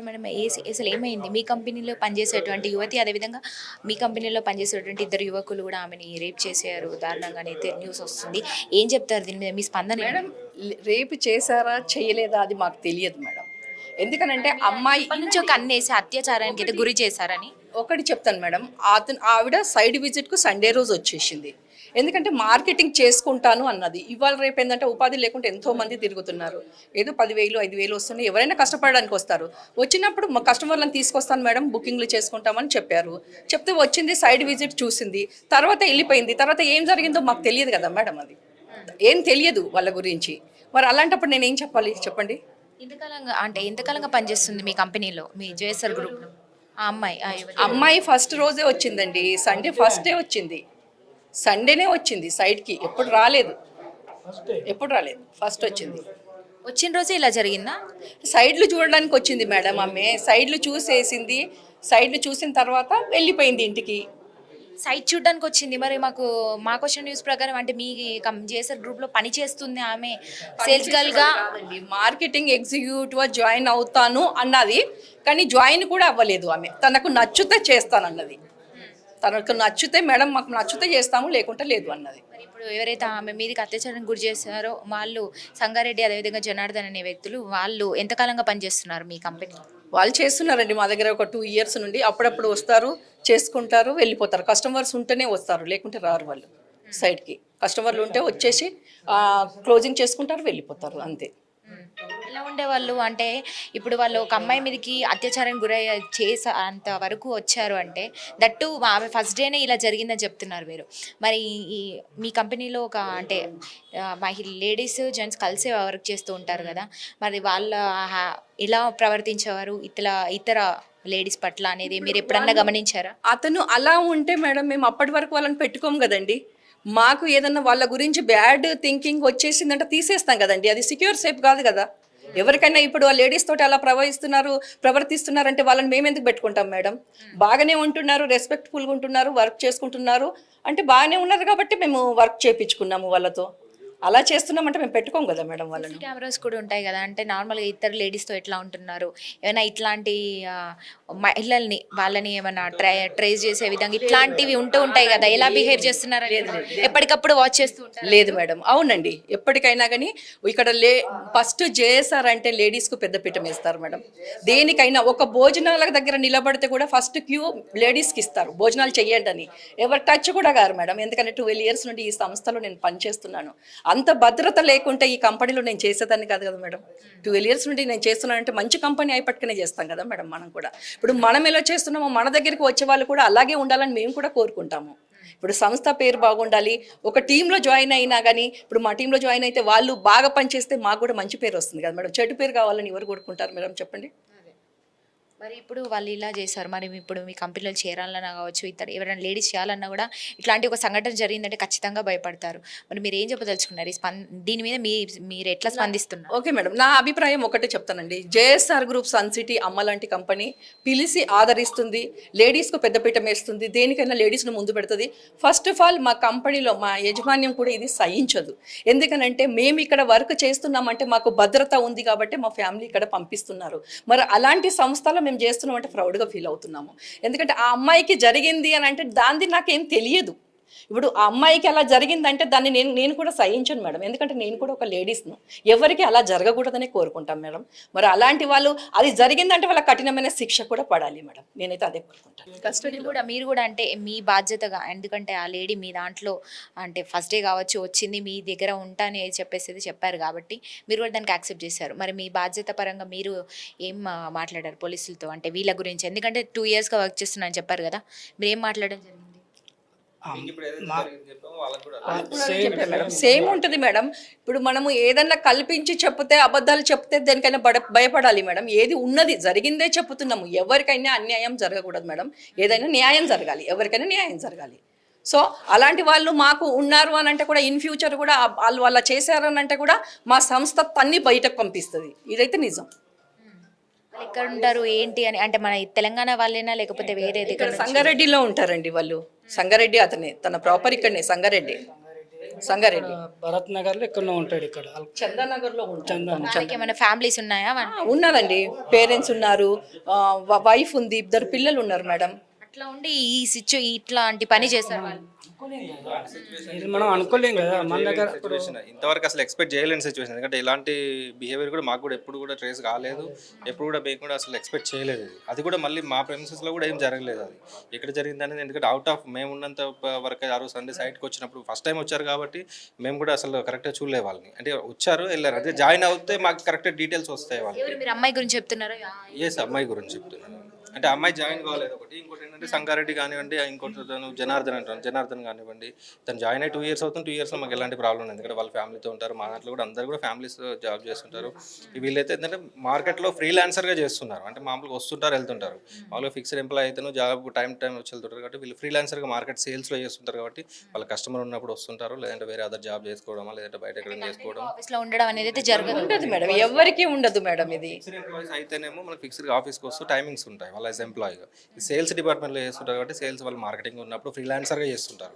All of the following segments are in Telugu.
మేడం అసలు ఏమైంది? మీ కంపెనీలో పనిచేసేటువంటి యువతి అదేవిధంగా మీ కంపెనీలో పనిచేసేటువంటి ఇద్దరు యువకులు కూడా ఆమెని రేప్ చేశారు. దారుణంగా అయితే న్యూస్ వస్తుంది. ఏం చెప్తారు దీని మీద? మీ స్పందన? మేడం రేపు చేశారా చేయలేదా అది మాకు తెలియదు మేడం. ఎందుకనంటే అమ్మాయి నుంచి ఒక అన్నేసి అత్యాచారానికి అయితే గురి చేశారని? ఒకటి చెప్తాను మేడం. అతను ఆవిడ సైడ్ విజిట్కు సండే రోజు వచ్చేసింది. ఎందుకంటే మార్కెటింగ్ చేసుకుంటాను అన్నది. ఇవాళ రేపు ఏంటంటే ఉపాధి లేకుండా ఎంతో మంది తిరుగుతున్నారు. ఏదో పదివేలు ఐదు వేలు వస్తున్నాయి. ఎవరైనా కష్టపడడానికి వస్తారు. వచ్చినప్పుడు మా కస్టమర్లను తీసుకొస్తాను మేడం బుకింగ్లు చేసుకుంటామని చెప్పారు. చెప్తే వచ్చింది సైడ్ విజిట్ చూసింది. తర్వాత వెళ్ళిపోయింది. తర్వాత ఏం జరిగిందో మాకు తెలియదు కదా మేడం అది. ఏం తెలియదు వాళ్ళ గురించి. మరి అలాంటప్పుడు నేను ఏం చెప్పాలి? చెప్పండి. ఇంతకాలంగా అంటే ఎంతకాలంగా పనిచేస్తుంది మీ కంపెనీలో మీ జేఎస్ఆర్ గ్రూప్ ఆ అమ్మాయి. అమ్మాయి ఫస్ట్ రోజే వచ్చిందండి. సండే ఫస్ట్ డే వచ్చింది. సండేనే వచ్చింది సైడ్కి ఎప్పుడు రాలేదు. ఎప్పుడు రాలేదు ఫస్ట్ వచ్చింది. వచ్చిన రోజే ఇలా జరిగిందా? సైడ్లు చూడడానికి వచ్చింది మేడం ఆమె సైడ్లు చూసేసింది సైడ్లు చూసిన తర్వాత వెళ్ళిపోయింది ఇంటికి. సైట్ చూడడానికి వచ్చింది. మరి మాకు మాకు వచ్చిన న్యూస్ ప్రకారం అంటే మీ జేఎస్ఆర్ గ్రూప్లో పని చేస్తుంది ఆమె సేల్స్ గర్ల్గా కాదండి మార్కెటింగ్ ఎగ్జిక్యూటివ్ జాయిన్ అవుతాను అన్నది కానీ జాయిన్ కూడా అవ్వలేదు ఆమె. తనకు నచ్చితే చేస్తానన్నది. తనకు నచ్చితే మేడం మాకు నచ్చితే చేస్తాము లేకుంటే లేదు అన్నది. మరి ఇప్పుడు ఎవరైతే ఆమె మీదకి అత్యాచారం గురి చేశారో వాళ్ళు సంగారెడ్డి అదేవిధంగా జనార్దన్ అనే వ్యక్తులు వాళ్ళు ఎంతకాలంగా పనిచేస్తున్నారు మీ కంపెనీ వాళ్ళు చేస్తున్నారండి మా దగ్గర ఒక టూ ఇయర్స్ నుండి. అప్పుడప్పుడు వస్తారు చేసుకుంటారు వెళ్ళిపోతారు. కస్టమర్స్ ఉంటేనే వస్తారు లేకుంటే రారు వాళ్ళు సైడ్కి కస్టమర్లు ఉంటే వచ్చేసి క్లోజింగ్ చేసుకుంటారు వెళ్ళిపోతారు అంతే. ఎలా ఉండేవాళ్ళు అంటే ఇప్పుడు వాళ్ళు ఒక అమ్మాయి మీదకి అత్యాచారం గురై చేసా అంత వరకు వచ్చారు అంటే దట్టు ఆమె ఫస్ట్ డేనే ఇలా జరిగిందని చెప్తున్నారు మీరు. మరి ఈ మీ కంపెనీలో ఒక అంటే మహిళ లేడీస్ జెంట్స్ కలిసే వర్క్ చేస్తూ ఉంటారు కదా మరి వాళ్ళ ఎలా ప్రవర్తించేవారు? ఇతర ఇతర లేడీస్ పట్ల అనేది మీరు ఎప్పుడన్నా గమనించారా? అతను అలా ఉంటే మేడం మేము అప్పటి వరకు వాళ్ళని పెట్టుకోము కదండి. మాకు ఏదన్నా వాళ్ళ గురించి బ్యాడ్ థింకింగ్ వచ్చేసిందంటే తీసేస్తాం కదండి. అది సెక్యూర్ సేఫ్ కాదు కదా. ఎవరికైనా ఇప్పుడు ఆ లేడీస్ తోటి అలా ప్రవహిస్తున్నారు ప్రవర్తిస్తున్నారంటే వాళ్ళని మేము ఎందుకు పెట్టుకుంటాం మేడం? బాగానే ఉంటున్నారు రెస్పెక్ట్ఫుల్గా ఉంటున్నారు వర్క్ చేసుకుంటున్నారు. అంటే బాగానే ఉన్నారు కాబట్టి మేము వర్క్ చేయించుకున్నాము వాళ్ళతో. అలా చేస్తున్నామంటే మేము పెట్టుకోం కదా మేడం వాళ్ళని. కెమెరాస్ కూడా ఉంటాయి కదా అంటే నార్మల్గా ఇద్దరు లేడీస్తో ఎట్లా ఉంటున్నారు? ఏమైనా ఇట్లాంటి మహిళల్ని వాళ్ళని ఏమైనా ట్రై ట్రేస్ చేసే విధంగా ఇట్లాంటివి ఉంటూ ఉంటాయి కదా ఎలా బిహేవ్ చేస్తున్నారు ఎప్పటికప్పుడు వాచ్ చేస్తూ ఉంటారు? లేదు మేడం. అవునండి. ఎప్పటికైనా కానీ ఇక్కడ లే ఫస్ట్ జేఎస్ఆర్ అంటే లేడీస్కు పెద్దపీట వేస్తారు మేడం. దేనికైనా ఒక భోజనాల దగ్గర నిలబడితే కూడా ఫస్ట్ క్యూ లేడీస్కి ఇస్తారు. భోజనాలు చెయ్యండి అని. ఎవరు టచ్ కూడా కారు మేడం. ఎందుకంటే ట్వెల్వ్ ఇయర్స్ నుండి ఈ సంస్థలో నేను పనిచేస్తున్నాను. అంత భద్రత లేకుంటే ఈ కంపెనీలో నేను చేసేదాన్ని కాదు కదా మేడం. ట్వెల్వ్ ఇయర్స్ నుండి నేను చేస్తున్నానంటే మంచి కంపెనీ అయిపట్టుకునే చేస్తాం కదా మేడం మనం కూడా. ఇప్పుడు మనం ఎలా చేస్తున్నామో మన దగ్గరికి వచ్చే వాళ్ళు కూడా అలాగే ఉండాలని మేము కూడా కోరుకుంటాము. ఇప్పుడు సంస్థ పేరు బాగుండాలి ఒక టీంలో జాయిన్ అయినా కానీ ఇప్పుడు మా టీంలో జాయిన్ అయితే వాళ్ళు బాగా పనిచేస్తే మాకు కూడా మంచి పేరు వస్తుంది కదా మేడం. చెడు పేరు కావాలని ఎవరు కోరుకుంటారు మేడం చెప్పండి? మరి ఇప్పుడు వాళ్ళు ఇలా చేశారు. మరి ఇప్పుడు మీ కంపెనీలో చేరాలన్నా కావచ్చు ఇతర ఎవరైనా లేడీస్ చేయాలన్నా కూడా ఇట్లాంటి ఒక సంఘటన జరిగిందంటే ఖచ్చితంగా భయపడతారు. మరి మీరు ఏం చెప్పదలుచుకున్నారు దీని మీద మీ మీరు ఎట్లా స్పందిస్తున్నారు? Okay madam. నా అభిప్రాయం ఒకటే చెప్తానండి. జేఎస్ఆర్ గ్రూప్ సన్ సిటీ అమ్మ లాంటి కంపెనీ పిలిచి ఆదరిస్తుంది లేడీస్కు పెద్దపీట వేస్తుంది దేనికైనా లేడీస్ను ముందు పెడుతుంది. ఫస్ట్ ఆఫ్ ఆల్ మా కంపెనీలో మా యజమాన్యం కూడా ఇది సహించదు. ఎందుకనంటే మేము ఇక్కడ వర్క్ చేస్తున్నామంటే మాకు భద్రత ఉంది కాబట్టి మా ఫ్యామిలీ ఇక్కడ పంపిస్తున్నారు. మరి అలాంటి సంస్థలో మేము చేస్తున్నామంటే ప్రౌడ్గా ఫీల్ అవుతున్నాము. ఎందుకంటే ఆ అమ్మాయికి జరిగింది అని అంటే దానిది నాకేం తెలియదు. ఇప్పుడు ఆ అమ్మాయికి అలా జరిగిందంటే దాన్ని నేను నేను కూడా సహించను మేడం. ఎందుకంటే నేను కూడా ఒక లేడీస్ను. ఎవరికి అలా జరగకూడదని కోరుకుంటాం మేడం. మరి అలాంటి వాళ్ళు అది జరిగిందంటే వాళ్ళ కఠినమైన శిక్ష కూడా పడాలి మేడం. నేనైతే అదే కోరుకుంటాను. కస్టడీ కూడా మీరు కూడా అంటే మీ బాధ్యతగా ఎందుకంటే ఆ లేడీ మీ దాంట్లో అంటే ఫస్ట్ డే కావచ్చు వచ్చింది మీ దగ్గర ఉంటాని చెప్పేసి చెప్పారు కాబట్టి మీరు కూడా దానికి యాక్సెప్ట్ చేశారు. మరి మీ బాధ్యత పరంగా మీరు ఏం మాట్లాడారు పోలీసులతో? అంటే వీళ్ళ గురించి. ఎందుకంటే టూ ఇయర్స్గా వర్క్ చేస్తున్నాను చెప్పారు కదా. మీరు ఏం మాట్లాడడం జరిగింది? సేమ్ ఉంటుంది మేడం. ఇప్పుడు మనము ఏదన్నా కల్పించి చెప్తే అబద్ధాలు చెప్తే దేనికైనా బడ భయపడాలి మేడం. ఏది ఉన్నది జరిగిందే చెప్తున్నాము. ఎవరికైనా అన్యాయం జరగకూడదు మేడం. ఏదైనా న్యాయం జరగాలి. ఎవరికైనా న్యాయం జరగాలి. సో అలాంటి వాళ్ళు మాకు ఉన్నారు అని అంటే కూడా ఇన్ ఫ్యూచర్ కూడా వాళ్ళు వాళ్ళ చేశారు అని అంటే కూడా మా సంస్థ తన్ని బయటకు పంపిస్తుంది. ఇదైతే నిజం. వాళ్ళు ఎక్కడ ఉంటారు ఏంటి అని అంటే మన తెలంగాణ వాళ్ళేనా లేకపోతే వేరే సంగారెడ్డిలో ఉంటారండి వాళ్ళు. సంగారెడ్డి అతనే తన ప్రాపర్ ఇక్కడనే సంగారెడ్డి. సంగారెడ్డి. భరత్ నగర్లో ఎక్కడో ఉంటాడు ఇక్కడ. చందానగర్లో ఏమైనా ఫ్యామిలీస్ ఉన్నాయా ఉన్నారండి. పేరెంట్స్ ఉన్నారు. వైఫ్ ఉంది ఇద్దరు పిల్లలు ఉన్నారు మేడం. అట్లా ఉండి ఈ సిచ్చు ఇట్లాంటి పని చేస్తారు వాళ్ళు. ఇది మనం అనుకోలేం కదా మన దగ్గర ఇప్పుడు ఇంతవరకు అసలు ఎక్స్పెక్ట్ చేయలేని సిచ్యువేషన్ ఎందుకంటే ఇలాంటి బిహేవియర్ కూడా మాకు కూడా ఎప్పుడు కూడా ట్రేస్ కాలేదు. ఎప్పుడు కూడా మేము కూడా అసలు ఎక్స్పెక్ట్ చేయలేదు ఇది. అది కూడా మళ్ళీ మా premises లో కూడా ఏం జరగలేదు అది. ఎక్కడ జరిగింది అనేది ఎందుకంటే అవుట్ ఆఫ్ మేము ఉన్నంత వరకు ఆ రోజు సండే సైట్కి వచ్చినప్పుడు ఫస్ట్ టైం వచ్చారు కాబట్టి మేము కూడా అసలు కరెక్ట్గా చూడలేదు వాళ్ళని. అంటే వచ్చారు వెళ్ళారు. అదే జాయిన్ అవుతే మాకు కరెక్ట్ డీటెయిల్స్ వస్తాయి మీరు అమ్మాయి గురించి చెప్తున్నారు? ఎస్ అమ్మాయి గురించి చెప్తున్నాను. అంటే అమ్మాయి జాయిన్ కాలేదు ఒకటి. ఇంకోటి ఏంటంటే సంగారెడ్డి కానివ్వండి ఇంకోటి తను జనార్దన్ అంటాను జనార్దన్ కానివ్వండి. తను జాయిన్ అయ్యి టూ ఇయర్స్ అవుతుంది. టూ ఇయర్స్లో మాకు ఎలాంటి ప్రాబ్లం లేదు. ఎందుకంటే వాళ్ళ ఫ్యామిలీతో ఉంటారు. మా దాంట్లో కూడా అందరు కూడా ఫ్యామిలీస్ జాబ్ చేస్తుంటారు. వీళ్ళైతే ఏంటంటే మార్కెట్లో ఫ్రీలాన్సర్గా చేస్తున్నారు. అంటే మామూలుగా వస్తుంటారు వెళ్తుంటారు. మామూలుగా ఫిక్స్డ్ ఎంప్లాయ్ అయితేనో జాబ్ టైం టైం వచ్చి వెళ్తుంటారు కాబట్టి వీళ్ళు ఫ్రీలాన్సర్గా మార్కెట్ సేల్స్లో చేస్తుంటారు కాబట్టి వాళ్ళ కస్టమర్ ఉన్నప్పుడు వస్తుంటారు. లేదంటే వేరే అదర్ జాబ్ చేసుకోవడమా లేదంటే బయట ఎక్కడైనా చేసుకోవడం ఆఫీస్లో ఉండడం అనేది అయితే జరగదు. ఉండదు మేడం. ఎవరికి ఉండదు మేడం ఇది. ఫిక్స్డ్ ఎంప్లాయీస్ అయితేనేమో మనకి ఫిక్స్డ్ ఆఫీస్కి వస్తూ టైమింగ్స్ ఉంటాయి. వాళ్ళ యాజ్ ఎంప్లాయీగా సేల్స్ డిపార్ట్మెంట్లో చేస్తుంటారు కాబట్టి సేల్స్ వాళ్ళు మార్కెటింగ్ ఉన్నప్పుడు ఫ్రీలాన్సర్గా చేస్తుంటారు.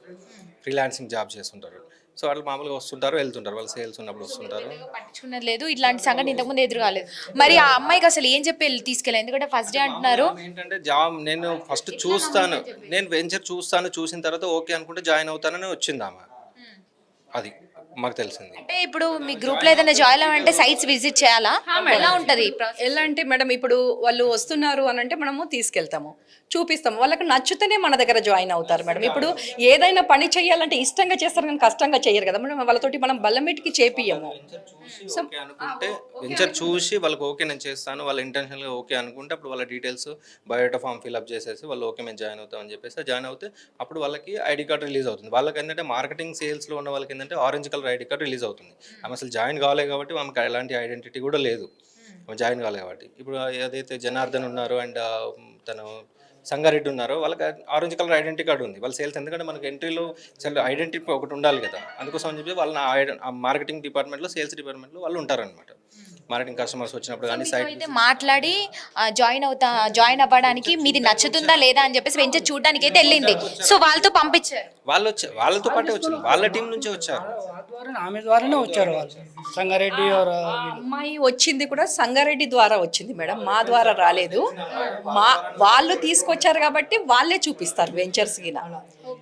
ఫ్రీలాన్సింగ్ జాబ్ చేస్తుంటారు. సో వాళ్ళు మామూలుగా వస్తుంటారు వెళ్తుంటారు. వాళ్ళు సేల్స్ ఉన్నప్పుడు వస్తుంటారు. పట్టించుకున్నది లేదు. ఇట్లాంటి సంఘటన ఇంతకుముందు ఎదురు కాలేదు మరి ఆ అమ్మాయికి అసలు ఏం చెప్పి వెళ్ళి తీసుకెళ్ళాలి ఎందుకంటే ఫస్ట్ డే అంటున్నారు. ఏంటంటే జాబ్ నేను ఫస్ట్ చూస్తాను. నేను వెంచర్ చూస్తాను. చూసిన తర్వాత ఓకే అనుకుంటే జాయిన్ అవుతానని వచ్చింది ఆమె. అది. మాకు తెలిసింది. అంటే ఇప్పుడు మీ గ్రూప్లో ఏదైనా జాయిన్ అవ్వాలంటే సైట్స్ విజిట్ చేయాలా? ఎలా ఉంటది ఎలా అంటే మేడం ఇప్పుడు వాళ్ళు వస్తున్నారు అని అంటే మనము తీసుకెళ్తాము. చూపిస్తాము. వాళ్ళకి నచ్చితేనే మన దగ్గర జాయిన్ అవుతారు మేడం ఇప్పుడు ఏదైనా పని చేయాలంటే ఇష్టంగా చేస్తారు కానీ కష్టంగా చేయరు కదా మేడం వాళ్ళతోటి మనం బల్లమెట్టికి చేపియము ఓకే అనుకుంటే వెంచర్ చూసి వాళ్ళకి ఓకే నేను చేస్తాను వాళ్ళ ఇంటెన్షన్గా ఓకే అనుకుంటే అప్పుడు వాళ్ళ డీటెయిల్స్ బయోటా ఫామ్ ఫిల్అప్ చేసేసి వాళ్ళు ఓకే మేము జాయిన్ అవుతాం అని చెప్పేసి జాయిన్ అవుతే అప్పుడు వాళ్ళకి ఐడి కార్డ్ రిలీజ్ అవుతుంది. వాళ్ళకి ఏంటంటే మార్కెటింగ్ సేల్స్లో ఉన్న వాళ్ళకి ఏంటంటే orange colour ID card release అవుతుంది. ఆమె అసలు జాయిన్ కాలేదు కాబట్టి ఆమెకి ఎలాంటి ఐడెంటిటీ కూడా లేదు. ఆమె జాయిన్ కాలేదు కాబట్టి. ఇప్పుడు ఏదైతే జనార్దన్ ఉన్నారు అండ్ తను సంగారెడ్డి ఉన్నారో వాళ్ళకి ఆరెంజ్ కలర్ ఐడెంటిటీ కార్డు ఉంది. వాళ్ళ సేల్స్ ఎందుకంటే మనకి ఎంట్రీలో సెల్ ఐడెంటిటీ ఒకటి ఉండాలి కదా. అందుకోసం అని చెప్పి వాళ్ళ మార్కెటింగ్ డిపార్ట్మెంట్లో సేల్స్ డిపార్ట్మెంట్లో వాళ్ళు ఉంటారనమాట మార్కెటింగ్ కస్టమర్స్ వచ్చినప్పుడు కానీ సైట్ అయితే మాట్లాడి జాయిన్ అవుతా జాయిన్ అవ్వడానికి మీది నచ్చుతుందా లేదా అని చెప్పేసి వెంచర్ చూడడానికి అయితే వెళ్ళింది. సో వాళ్ళతో పంపించారు. వాళ్ళు వచ్చి వాళ్ళతో పాటే వచ్చారు వాళ్ళ టీం నుంచే వచ్చారు. ద్వారా ఆమె ద్వారానే వచ్చారు వాళ్ళు. సంగారెడ్డి. అమ్మాయి వచ్చింది కూడా సంగారెడ్డి ద్వారా వచ్చింది మేడం. మా ద్వారా రాలేదు. మా వాళ్ళు తీసుకొచ్చారు కాబట్టి వాళ్ళే చూపిస్తారు వెంచర్స్ గిన.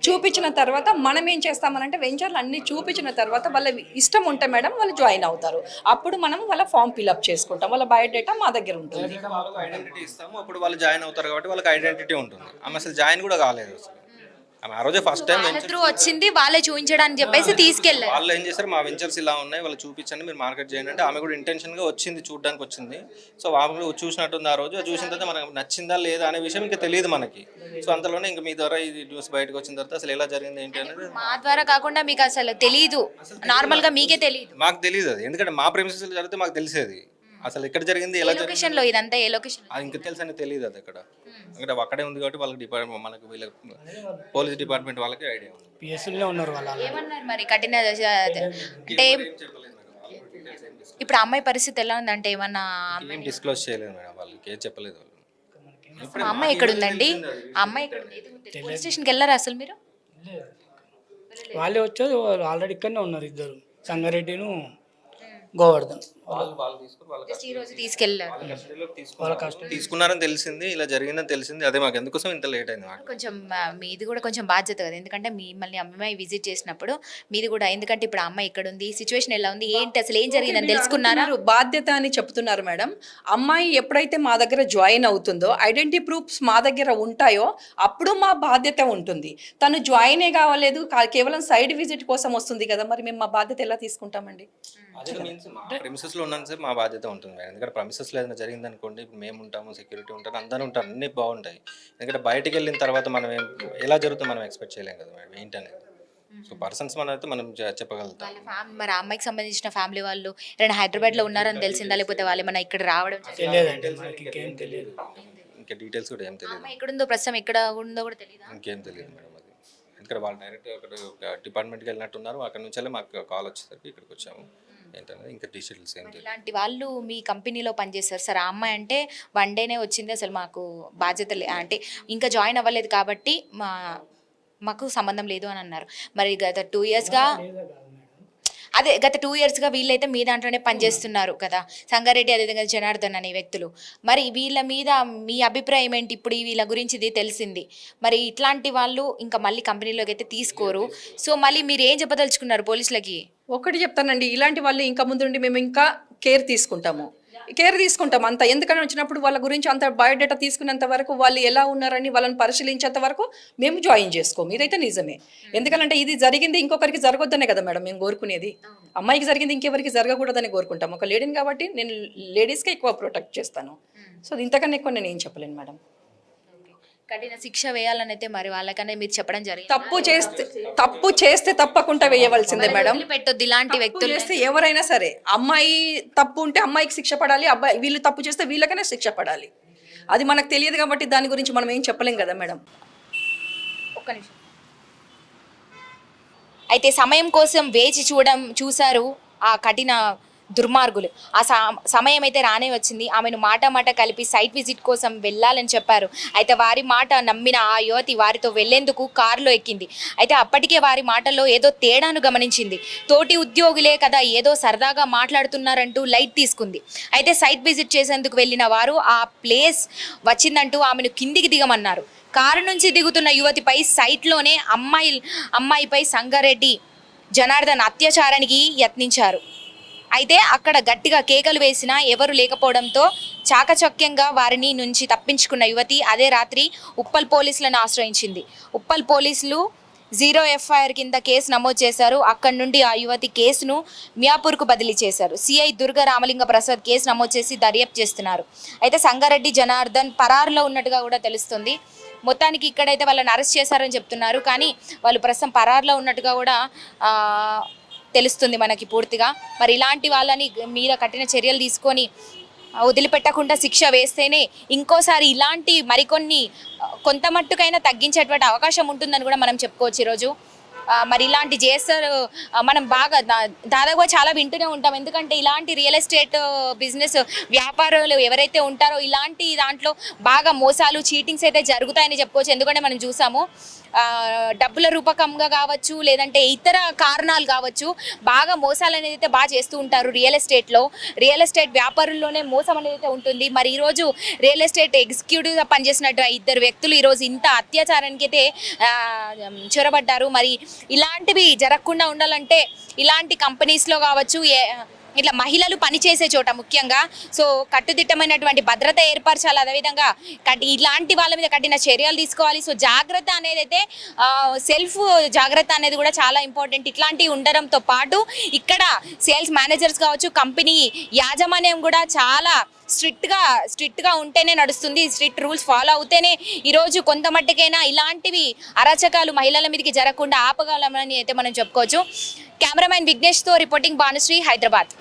చూపించిన తర్వాత మనం ఏం చేస్తామనంటే వెంచర్లు అన్ని చూపించిన తర్వాత వాళ్ళ ఇష్టం ఉంటే మేడం వాళ్ళు జాయిన్ అవుతారు. అప్పుడు మనం వాళ్ళ ఫామ్ ఫిల్అప్ చేసుకుంటాం. వాళ్ళ బయోడేటా మా దగ్గర ఉంటుంది. వాళ్ళకి ఐడెంటిటీ ఇస్తాము. అప్పుడు వాళ్ళు జాయిన్ అవుతారు కాబట్టి వాళ్ళకి ఐడెంటిటీ ఉంటుంది. ఆమె అసలు జాయిన్ కూడా కాలేదు అసలు. ఆ రోజే ఫస్ట్ టైం త్రూ వచ్చింది వాళ్ళే చూపించడానికి చెప్పేసి తీసుకెళ్ళారు. వాళ్ళు ఏం చేశారు మా వెంచర్స్ ఇలా ఉన్నాయి వాళ్ళు చూపించండి మీరు మార్కెట్ చేయండి అంటే ఆమె కూడా ఇంటెన్షన్గా వచ్చింది చూడడానికి వచ్చింది. సో ఆమె కూడా చూసినట్టుంది ఆ రోజు చూసిన తర్వాత మనకు నచ్చిందా లేదా అనే విషయం ఇంకా తెలియదు మనకి. సో అంతలోనే ఇంకా మీ ద్వారా ఇది న్యూస్ బయటకు వచ్చిన తర్వాత అసలు ఎలా జరిగింది ఏంటి అనేది మా ద్వారా కాకుండా మీకు అసలు తెలీదు. నార్మల్గా మీకే తెలియదు మాకు తెలియదు అది. ఎందుకంటే మా ప్రెమిసెస్ జరిగితే మాకు తెలిసేది. అసలు ఎక్కడ జరిగింది? ఎలా లొకేషన్లో ఇదంతా? ఏ లొకేషన్ అది ఇంకా తెలుసు అని తెలియదు అది అక్కడ. ఎందుకంటే అక్కడే ఉంది కాబట్టి వాళ్ళకి డిపార్ట్మెంట్ మనకు వీళ్ళ పోలీస్ డిపార్ట్మెంట్ వాళ్ళకి ఐడియా ఉంది. పిఎస్సీలో ఉన్నారు వాళ్ళు. ఏమన్నారు మరి? కఠిన అంటే ఇప్పుడు అమ్మాయి పరిస్థితి ఎలా ఉందంటే ఏమన్నా ఏం డిస్క్లోజ్ చేయలేదు మేడం వాళ్ళకి ఏం చెప్పలేదు వాళ్ళు. అమ్మాయి ఎక్కడ ఉందండి? అమ్మాయి ఎక్కడ ఉంది? పోలీస్ స్టేషన్కి వెళ్ళారా అసలు మీరు? వాళ్ళే వచ్చారు వాళ్ళు ఆల్రెడీ ఇక్కడనే ఉన్నారు ఇద్దరు. సంగారెడ్డిను గోవర్ధన్. తీసుకున్నారని తెలిసింది ఇలా జరిగిందని తెలిసింది. అదే మాకు ఎందుకోసం ఇంత లేట్ అయింది కొంచెం మీది కూడా కొంచెం బాధ్యత కదా. ఎందుకంటే మిమ్మల్ని అమ్మాయి విజిట్ చేసినప్పుడు మీది కూడా ఎందుకంటే ఇప్పుడు అమ్మాయి ఎక్కడ ఉంది సిచ్యువేషన్ ఎలా ఉంది ఏంటి అసలు ఏం జరిగిందని తెలుసుకున్నారా? బాధ్యత అని చెప్తున్నారు మేడం. అమ్మాయి ఎప్పుడైతే మా దగ్గర జాయిన్ అవుతుందో ఐడెంటిటీ ప్రూఫ్స్ మా దగ్గర ఉంటాయో అప్పుడు మా బాధ్యత ఉంటుంది. తను జాయినే కావలేదు కేవలం సైడ్ విజిట్ కోసం వస్తుంది కదా. మరి మేము మా బాధ్యత ఎలా తీసుకుంటామండి? మా ప్రెమిసెస్లో ఉన్నంత సేపు మా బాధ్యత ఉంటుంది మేడం. ఎందుకంటే ప్రెమిసెస్లో ఏదైనా జరిగింది అనుకోండి ఇప్పుడు మేము ఉంటాము సెక్యూరిటీ ఉంటారు అందరూ ఉంటారు అన్నీ బాగుంటాయి. ఎందుకంటే బయటికి వెళ్ళిన తర్వాత మనం ఏం ఎలా జరుగుతుందో మనం ఎక్స్పెక్ట్ చేయలేం కదా మేడం ఏంటనేది. సో పర్సన్స్ మనం అయితే మనం చెప్పగలుగుతాం. వాళ్ళ ఫ్యామిలీ మరి ఆ అమ్మాయికి సంబంధించిన ఫ్యామిలీ వాళ్ళు ఏదైనా హైదరాబాద్లో ఉన్నారని తెలిసిందా? లేకపోతే వాళ్ళు ఏమైనా ఇక్కడ రావడం? తెలియదండి మనకి ఇంకేం తెలియదు. ఇంకా డీటెయిల్స్ కూడా ఏం తెలియదు. అమ్మాయి ఎక్కడుందో ప్రస్తుతం ఎక్కడ ఉందో కూడా తెలియదా ఇంకేం తెలియదు మేడం అది. ఎందుకంటే వాళ్ళు డైరెక్ట్ అక్కడ డిపార్ట్మెంట్కి వెళ్ళినట్టున్నారు. అక్కడ నుంచే మాకు కాల్ వచ్చేసరికి ఇక్కడికి వచ్చాము. ఏంటనేది ఇంకా డీటెయిల్స్ ఇలాంటి వాళ్ళు మీ కంపెనీలో పనిచేస్తారు సార్ ఆ అమ్మాయి అంటే వన్ డేనే వచ్చింది. అసలు మాకు బాధ్యత లే అంటే ఇంకా జాయిన్ అవ్వలేదు కాబట్టి మా మాకు సంబంధం లేదు అని అన్నారు. మరి గత టూ ఇయర్స్గా అదే గత టూ ఇయర్స్గా వీళ్ళైతే మీ దాంట్లోనే పనిచేస్తున్నారు కదా. సంగారెడ్డి అదేవిధంగా జనార్దన్ అనే వ్యక్తులు. మరి వీళ్ళ మీద మీ అభిప్రాయం ఏంటి? ఇప్పుడు వీళ్ళ గురించి ఇది తెలిసింది. మరి ఇట్లాంటి వాళ్ళు ఇంకా మళ్ళీ కంపెనీలోకి అయితే తీసుకోరు. సో మళ్ళీ మీరు ఏం చెప్పదలుచుకున్నారు పోలీసులకి? ఒకటి చెప్తానండి ఇలాంటి వాళ్ళు ఇంకా ముందు నుండి మేము ఇంకా కేర్ తీసుకుంటాము. కేర్ తీసుకుంటాం అంత. ఎందుకని వచ్చినప్పుడు వాళ్ళ గురించి అంత బయోడేటా తీసుకునేంత వరకు వాళ్ళు ఎలా ఉన్నారని వాళ్ళని పరిశీలించేంత వరకు మేము జాయిన్ చేసుకోము. ఇదైతే నిజమే. ఎందుకంటే ఇది జరిగింది ఇంకొకరికి జరగొద్దనే కదా మేడం మేము కోరుకునేది. అమ్మాయికి జరిగింది ఇంకెవరికి జరగకూడదని కోరుకుంటాం. ఒక లేడీని కాబట్టి నేను లేడీస్కి ఎక్కువ ప్రొటెక్ట్ చేస్తాను. సో ఇంతకన్నా ఎక్కువ నేను ఏం చెప్పలేను మేడం. కఠిన శిక్ష వేయాలని అయితే మరి వాళ్ళకనే మీరు చెప్పడం జరిగింది. తప్పు చేస్తే తప్పు చేస్తే తప్పకుండా వేయవలసిందే మేడం. పెట్టొద్దు ఇలాంటి వ్యక్తులు చేస్తే ఎవరైనా సరే అమ్మాయి తప్పు ఉంటే అమ్మాయికి శిక్ష పడాలి అబ్బాయి వీళ్ళు తప్పు చేస్తే వీళ్ళకనే శిక్ష పడాలి. అది మనకు తెలియదు కాబట్టి దాని గురించి మనం ఏం చెప్పలేం కదా మేడం. ఒక్క నిమిషం. అయితే సమయం కోసం వేచి చూడడం చూశారు ఆ కఠిన దుర్మార్గులు. ఆ సమయం అయితే రానే వచ్చింది. ఆమెను మాట మాట కలిపి సైట్ విజిట్ కోసం వెళ్ళాలని చెప్పారు. అయితే వారి మాట నమ్మిన ఆ యువతి వారితో వెళ్ళేందుకు కారులో ఎక్కింది. అయితే అప్పటికే వారి మాటల్లో ఏదో తేడాను గమనించింది. తోటి ఉద్యోగులే కదా ఏదో సరదాగా మాట్లాడుతున్నారంటూ లైట్ తీసుకుంది. అయితే సైట్ విజిట్ చేసేందుకు వెళ్ళిన వారు ఆ ప్లేస్ వచ్చిందంటూ ఆమెను కిందికి దిగమన్నారు. కారు నుంచి దిగుతున్న యువతిపై సైట్లోనే అమ్మాయి అమ్మాయిపై సంగారెడ్డి జనార్దన్ అత్యాచారానికి యత్నించారు. అయితే అక్కడ గట్టిగా కేకలు వేసినా ఎవరు లేకపోవడంతో చాకచక్యంగా వారిని నుంచి తప్పించుకున్న యువతి అదే రాత్రి ఉప్పల్ పోలీసులను ఆశ్రయించింది. ఉప్పల్ పోలీసులు జీరో ఎఫ్ఐఆర్ కింద కేసు నమోదు చేశారు. అక్కడి నుండి ఆ యువతి కేసును మియాపూర్కు బదిలీ చేశారు. సిఐ దుర్గ రామలింగ ప్రసాద్ కేసు నమోదు చేసి దర్యాప్తు చేస్తున్నారు. అయితే సంగారెడ్డి జనార్దన్ పరారులో ఉన్నట్టుగా కూడా తెలుస్తుంది. మొత్తానికి ఇక్కడైతే వాళ్ళని అరెస్ట్ చేశారని చెప్తున్నారు. కానీ వాళ్ళు ప్రస్తుతం పరారులో ఉన్నట్టుగా కూడా తెలుస్తుంది మనకి పూర్తిగా. మరి ఇలాంటి వాళ్ళని మీద కఠిన చర్యలు తీసుకొని వదిలిపెట్టకుండా శిక్ష వేస్తేనే ఇంకోసారి ఇలాంటి మరికొన్ని కొంత మట్టుకైనా తగ్గించేటువంటి అవకాశం ఉంటుందని కూడా మనం చెప్పుకోవచ్చు ఈరోజు. మరి ఇలాంటి జేఎస్ఆర్ మనం బాగా దా- దాదాపుగా చాలా వింటూనే ఉంటాం. ఎందుకంటే ఇలాంటి రియల్ ఎస్టేట్ బిజినెస్ వ్యాపారులు ఎవరైతే ఉంటారో ఇలాంటి దాంట్లో బాగా మోసాలు చీటింగ్స్ అయితే జరుగుతాయని చెప్పుకోవచ్చు. ఎందుకంటే మనం చూసాము డబ్బుల రూపకంగా కావచ్చు లేదంటే ఇతర కారణాలు కావచ్చు బాగా మోసాలు అనేది అయితే బాగా చేస్తూ ఉంటారు రియల్ ఎస్టేట్లో. రియల్ ఎస్టేట్ వ్యాపారుల్లోనే మోసం అనేది అయితే ఉంటుంది. మరి ఈరోజు రియల్ ఎస్టేట్ ఎగ్జిక్యూటివ్గా పనిచేసినట్టు ఇద్దరు వ్యక్తులు ఈరోజు ఇంత అత్యాచారానికి అయితే చొరబడ్డారు. మరి ఇలాంటివి జరగకుండా ఉండాలంటే ఇలాంటి కంపెనీస్లో కావచ్చు ఏ ఇట్లా మహిళలు పనిచేసే చోట ముఖ్యంగా. సో కట్టుదిట్టమైనటువంటి భద్రత ఏర్పరచాలి. అదేవిధంగా కట్టి ఇలాంటి వాళ్ళ మీద కఠిన చర్యలు తీసుకోవాలి. సో జాగ్రత్త అనేది అయితే సెల్ఫ్ జాగ్రత్త అనేది కూడా చాలా ఇంపార్టెంట్. ఇట్లాంటివి ఉండడంతో పాటు ఇక్కడ సేల్స్ మేనేజర్స్ కావచ్చు కంపెనీ యాజమాన్యం కూడా చాలా స్ట్రిక్ట్గా స్ట్రిక్ట్గా ఉంటేనే నడుస్తుంది. స్ట్రిక్ట్ రూల్స్ ఫాలో అవుతేనే ఈరోజు కొంత మట్టుకైనా ఇలాంటివి అరాచకాలు మహిళల మీదకి జరగకుండా ఆపగలమని అయితే మనం చెప్పుకోవచ్చు. కెమెరామెన్ విఘ్నేష్తో రిపోర్టింగ్ భానుశ్రీ హైదరాబాద్.